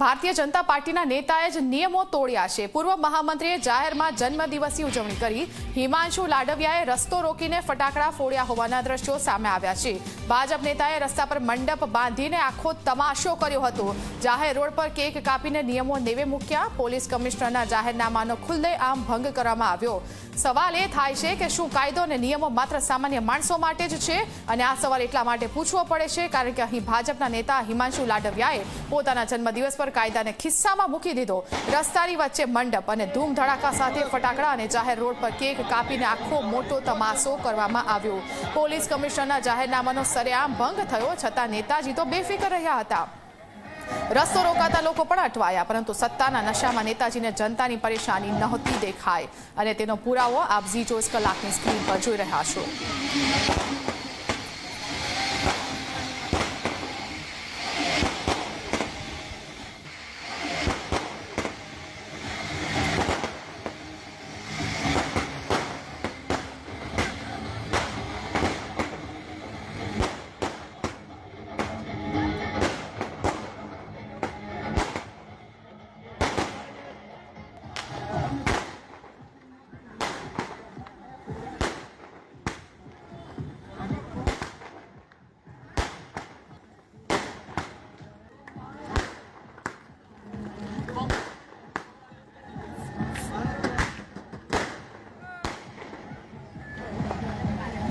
ભારતીય જનતા પાર્ટીના નેતાએ જ નિયમો તોડ્યા છે. પૂર્વ મહામંત્રીએ જાહેરમાં જન્મદિવસની ઉજવણી કરી. હિમાંશુ લાડવિયાએ રસ્તો રોકીને ફટાકડા ફોડ્યા હોવાના દ્રશ્યો સામે આવ્યા છે. ભાજપ નેતાએ રસ્તા પર મંડપ બાંધીને આખો તમાશો કર્યો હતો. જાહેર રોડ પર કેક કાપીને નિયમો નેવે મૂક્યા. પોલીસ કમિશનરના જાહેરનામાનો ખુલ્લેઆમ ભંગ કરવામાં આવ્યો. સવાલ એ થાય છે કે શું કાયદો અને નિયમો માત્ર સામાન્ય માણસો માટે જ છે? અને આ સવાલ એટલા માટે પૂછવો પડે છે, કારણ કે અહીં ભાજપના નેતા હિમાંશુ લાડવિયાએ પોતાના જન્મદિવસ પર કાયદાને ખિસ્સામાં મૂકી દીધો. રસ્તાની વચ્ચે મંડપ અને ધૂમ ધડાકા સાથે ફટાકડા અને જાહેર રોડ પર કેક કાપીને આખો મોટો તમાશો કરવામાં આવ્યો. પોલીસ કમિશનરના જાહેરનામાનો સરેઆમ ભંગ થયો, છતાં નેતાજી તો બેફિકર રહ્યા હતા. રસ્તો રોકાતા લોકો પણ અટવાયા, પરંતુ સત્તાના નશામાં નેતાજીને જનતાની પરેશાની નહોતી દેખાય અને તેનો પુરાવો આપ ઝી ચોવીસ કલાકની સ્ક્રીન પર જોઈ રહ્યા છો.